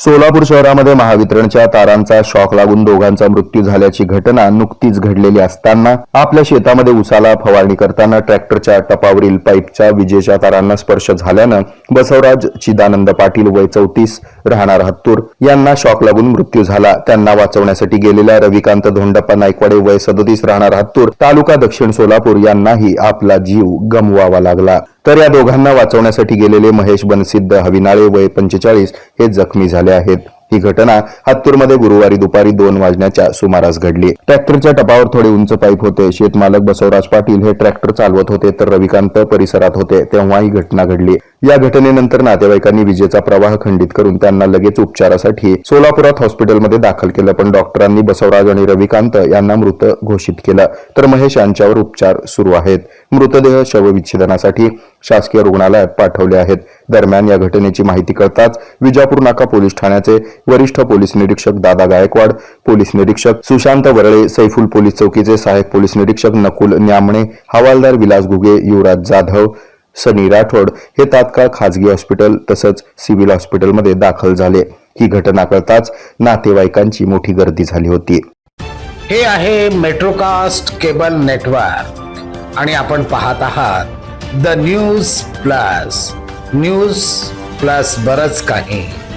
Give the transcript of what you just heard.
सोलापूर शहरामध्ये महावितरणच्या तारांचा शॉक लागून दोघांचा मृत्यू झाल्याची घटना नुकतीच घडलेली असताना आपल्या शेतामध्ये उसाला फवारणी करताना ट्रॅक्टरच्या टपावरील पाईपच्या विजेच्या तारांना स्पर्श झाल्यानं बसवराज चिदानंद पाटील वय चौतीस राहणार हत्तूर यांना शॉक लागून मृत्यू झाला. त्यांना वाचवण्यासाठी गेलेल्या रविकांत धोंडप्पा नायकवाडे वय सदतीस राहणार हत्तूर तालुका दक्षिण सोलापूर यांनाही आपला जीव गमवावा लागला. तर या दोघांना वाचवण्यासाठी गेलेले महेश बनसिद्ध हविनाळे वय पंचेचाळीस हे जखमी झाले आहेत. ही घटना हत्तूरमध्ये गुरुवारी दुपारी दोन वाजण्याच्या सुमारास घडली. ट्रॅक्टरच्या टपावर थोडे उंच पाईप होते. शेतमालक बसवराज पाटील हे ट्रॅक्टर चालवत होते तर रविकांत परिसरात होते. तेव्हा ही घटना घडली. या घटनेनंतर नातेवाईकांनी विजेचा प्रवाह खंडित करून त्यांना लगेच उपचारासाठी सोलापुरात हॉस्पिटलमध्ये दाखल केलं पण डॉक्टरांनी बसवराज आणि रविकांत यांना मृत घोषित केलं. तर महेश यांच्यावर उपचार सुरू आहेत. मृतदेह शवविच्छेदनासाठी शासकीय रुग्णालयात पाठवले आहेत. दरम्यान या घटनेची माहिती कळताच विजापूर नाका पोलीस ठाण्याचे वरिष्ठ पोलीस निरीक्षक दादा गायकवाड पोलीस निरीक्षक सुशांत वरळे सैफुल पोलीस चौकीचे सहाय्यक पोलीस निरीक्षक नकुल न्यामणे हवालदार विलास घुगे युवराज जाधव सनी राठोड हे तात्काळ खाजगी हॉस्पिटल तसंच सिव्हिल हॉस्पिटलमध्ये दाखल झाले. ही घटना कळताच नातेवाईकांची मोठी गर्दी झाली होती. हे आहे मेट्रोकास्ट केबल नेटवर्क आणि आपण पाहत आहात the news plus. News plus बरच काही.